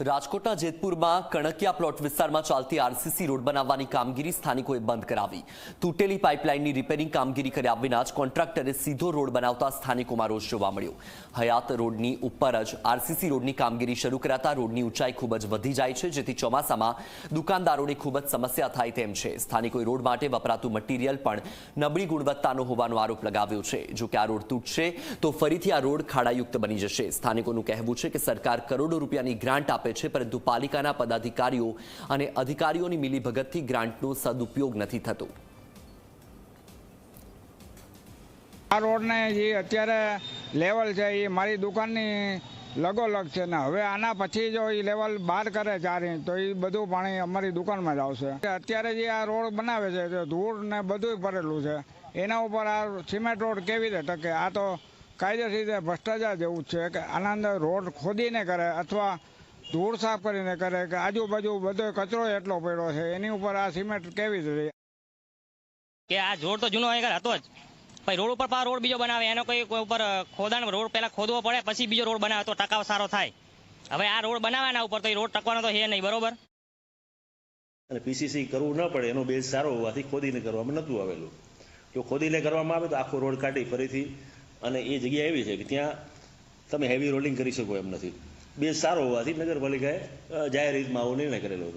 રાજકોટના જેતપુરમાં કણકિયા પ્લોટ વિસ્તારમાં ચાલતી આરસીસી રોડ બનાવવાની કામગીરી સ્થાનિકોએ બંધ કરાવી. તૂટેલી પાઇપલાઇનની રિપેરિંગ કામગીરી કર્યા વિના જ કોન્ટ્રાક્ટરે સીધો રોડ બનાવતા સ્થાનિકોમાં રોષ જોવા મળ્યો. હયાત રોડની ઉપર જ આરસીસી રોડની કામગીરી શરૂ કરાતા રોડની ઊંચાઈ ખૂબ જ વધી જાય છે, જેથી ચોમાસામાં દુકાનદારોને ખૂબ જ સમસ્યા થાય તેમ છે. સ્થાનિકોએ રોડ માટે વપરાતું મટીરિયલ પણ નબળી ગુણવત્તાનો હોવાનો આરોપ લગાવ્યો છે. જો કે આ રોડ તૂટશે, તો ફરીથી આ રોડ ખાડાયુક્ત બની જશે. સ્થાનિકોનું કહેવું છે કે સરકાર કરોડો રૂપિયાની ગ્રાન્ટ આપે છે પરંતુ પાલિકાના પદાધિકારીઓ અને અધિકારીઓની મિલીભગતથી ગ્રાન્ટનો સદુપયોગ નથી થતો. આ રોડને જે અત્યારે લેવલ છે, એ મારી દુકાનની લગોલગ છે ને, હવે આના પછી જો એ લેવલ બહાર કરે ચાર ઇંચ તો એ બધું પાણી અમારી દુકાનમાં જ આવશે. અત્યારે જે આ રોડ બનાવે છે ધૂળ ને બધું ભરેલું છે, એના ઉપર આ સિમેન્ટ રોડ કેવી રીતે ટકે? આ તો કાયદેસર રીતે ભ્રષ્ટાચાર જેવું જ છે કે આના અંદર રોડ ખોદીને કરે, અથવા ધૂળ સાફ કરીને કરે કે આજુબાજુ બધો કચરો એટલો પડ્યો છે. એની ઉપર આ સિમેન્ટ કેવી રીતે કે આ જોડ તો જૂનો આગળ હતો જ. પછી રોડ ઉપર પાછો રોડ બીજો બનાવે. એનો કોઈ કોઈ ઉપર ખોદાણ રોડ પહેલા ખોદવો પડે પછી બીજો રોડ બનાવે. તો ટકાવ સારો થાય. હવે આ રોડ બનાવવાના ઉપર તો એ રોડ ટકવાનો તો છે નહીં બરોબર? અને પીસીસી કરવું ન પડે. એનો બેઝ સારો હોવાથી ખોદીને કરવામાં નહોતું આવેલું. જો ખોદીને કરવામાં આવે તો આખો રોડ કાઢી ફરીથી. અને એ જગ્યા એવી છે કે ત્યાં તમે હેવી રોલિંગ કરી શકો એમ નથી. બેઝ સારો હોવાથી નગરપાલિકાએ જાહેર હિતમાં આવો નિર્ણય કરેલો હતો.